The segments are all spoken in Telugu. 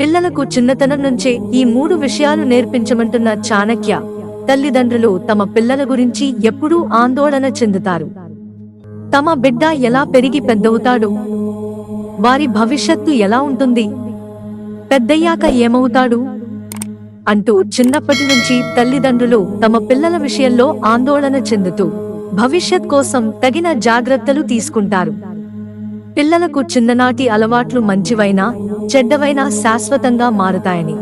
పిల్లలకు చిన్నతనం నుంచే ఈ మూడు విషయాలు నేర్పించమంటున్న చాణక్య తల్లిదండ్రులు తమ పిల్లల గురించి ఎప్పుడూ ఆందోళన చెందుతారు. తమ బిడ్డ ఎలా పెరిగి పెద్దవుతాడు? వారి భవిష్యత్తు ఎలా ఉంటుంది? పెద్దయ్యాక ఏమవుతాడు? అంటూ చిన్నప్పటి నుంచి తల్లిదండ్రులు తమ పిల్లల విషయంలో ఆందోళన చెందుతూ భవిష్యత్ కోసం తగిన జాగ్రత్తలు తీసుకుంటారు. పిల్లలకు చిన్ననాటి అలవాట్లు మంచివైనా చెడ్డవైనా శాశ్వతంగా మారతాయని.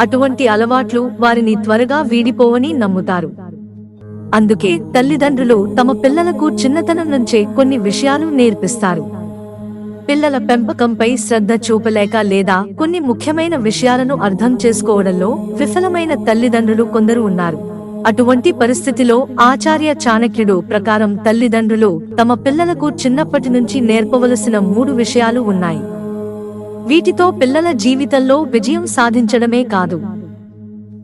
అటువంటి అలవాట్లు వారిని త్వరగా వీడిపోవని నమ్ముతారు. అందుకే తల్లిదండ్రులు తమ పిల్లలకు చిన్నతనం నుంచే కొన్ని విషయాలు నేర్పిస్తారు. పిల్లల పెంపకంపై శ్రద్ధ చూపలేక లేదా కొన్ని ముఖ్యమైన విషయాలను అర్థం చేసుకోవడంలో విఫలమైన తల్లిదండ్రులు కొందరు ఉన్నారు. అటువంటి పరిస్థితిలో ఆచార్య చాణక్యుడు ప్రకారం తల్లిదండ్రులు తమ పిల్లలకు చిన్నప్పటి నుంచి నేర్పవలసిన మూడు విషయాలు ఉన్నాయి. వీటితో పిల్లల జీవితంలో విజయం సాధించడమే కాదు.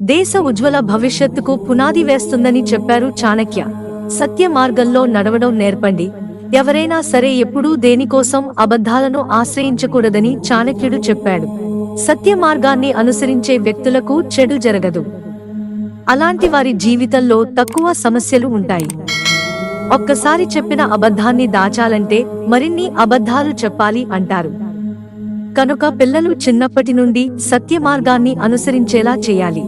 దేశ ఉజ్వల భవిష్యత్తుకు పునాది వేస్తుందని చెప్పారు చాణక్య. సత్య మార్గంలో నడవడం నేర్పండి. ఎవరైనా సరే ఎప్పుడూ దేనికోసం అబద్ధాలను ఆశ్రయించకూడదని చాణక్యుడు చెప్పాడు. సత్య మార్గాన్ని అనుసరించే వ్యక్తులకు చెడు జరగదు. అలాంటి వారి జీవితంలో తక్కువ సమస్యలు ఉంటాయి. ఒక్కసారి చెప్పిన అబద్ధాన్ని దాచాలంటే మరిన్ని అబద్ధాలు చెప్పాలి అంటారు. కనుక పిల్లలు చిన్నప్పటి నుండి సత్య మార్గాన్ని అనుసరించేలా చేయాలి.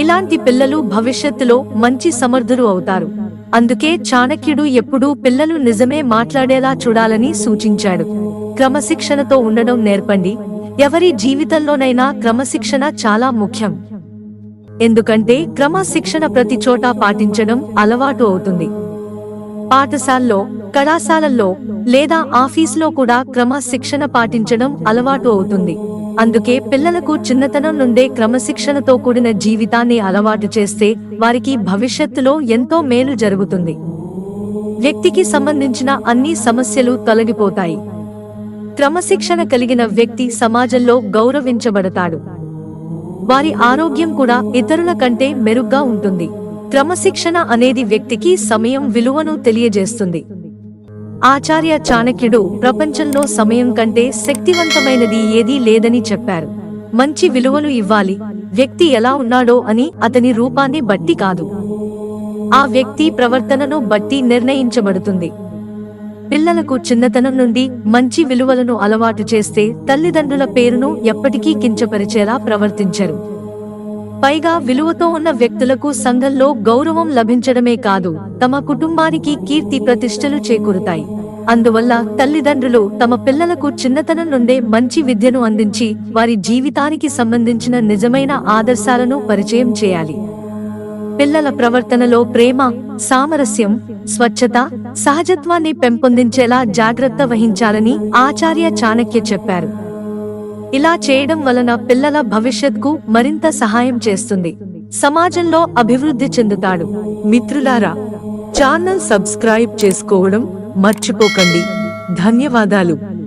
ఇలాంటి పిల్లలు భవిష్యత్తులో మంచి సమర్థులు అవుతారు. అందుకే చాణక్యుడు ఎప్పుడూ పిల్లలు నిజమే మాట్లాడేలా చూడాలని సూచించాడు. క్రమశిక్షణతో ఉండడం నేర్పండి. ఎవరి జీవితంలోనైనా క్రమశిక్షణ చాలా ముఖ్యం. ఎందుకంటే క్రమశిక్షణ ప్రతి చోట పాటించడం అలవాటు అవుతుంది. పాఠశాలలో కళాశాలల్లో లేదా ఆఫీసులో కూడా క్రమశిక్షణ పాటించడం అలవాటు అవుతుంది. అందుకే పిల్లలకు చిన్నతనం నుండే క్రమశిక్షణతో కూడిన జీవితాన్ని అలవాటు చేస్తే వారికి భవిష్యత్తులో ఎంతో మేలు జరుగుతుంది. వ్యక్తికి సంబంధించిన అన్ని సమస్యలు తొలగిపోతాయి. క్రమశిక్షణ కలిగిన వ్యక్తి సమాజంలో గౌరవించబడతాడు. వారి ఆరోగ్యం కూడా ఇతరుల కంటే మెరుగ్గా ఉంటుంది. క్రమశిక్షణ అనేది వ్యక్తికి సమయం విలువను తెలియజేస్తుంది. ఆచార్య చాణక్యుడు ప్రపంచంలో సమయం కంటే శక్తివంతమైనది ఏదీ లేదని చెప్పారు. మంచి విలువలు ఇవ్వాలి వ్యక్తి ఎలా ఉన్నాడో అని అతని రూపాన్ని బట్టి కాదు. ఆ వ్యక్తి ప్రవర్తనను బట్టి నిర్ణయించబడుతుంది. పిల్లలకు చిన్నతనం నుండి మంచి విలువలను అలవాటు చేస్తే తల్లిదండ్రుల పేరును ఎప్పటికీ కించపరిచేలా ప్రవర్తించరు. పైగా విలువతో ఉన్న వ్యక్తులకు సంఘంలో గౌరవం లభించడమే కాదు తమ కుటుంబానికి కీర్తి ప్రతిష్టలు చేకూరుతాయి. అందువల్ల తల్లిదండ్రులు తమ పిల్లలకు చిన్నతనం నుండే మంచి విద్యను అందించి వారి జీవితానికి సంబంధించిన నిజమైన ఆదర్శాలను పరిచయం చేయాలి. పిల్లల ప్రవర్తనలో ప్రేమ సామరస్యం స్వచ్ఛత సహజత్వాన్ని పెంపొందించేలా జాగ్రత్త వహించాలని ఆచార్య చాణక్య చెప్పారు. ఇలా చేయడం వలన పిల్లల భవిష్యత్కు మరింత సహాయం చేస్తుంది. సమాజంలో అభివృద్ధి చెందుతాడు. మిత్రులారా ఛానల్ సబ్స్క్రైబ్ చేసుకోవడం మర్చిపోకండి. ధన్యవాదాలు.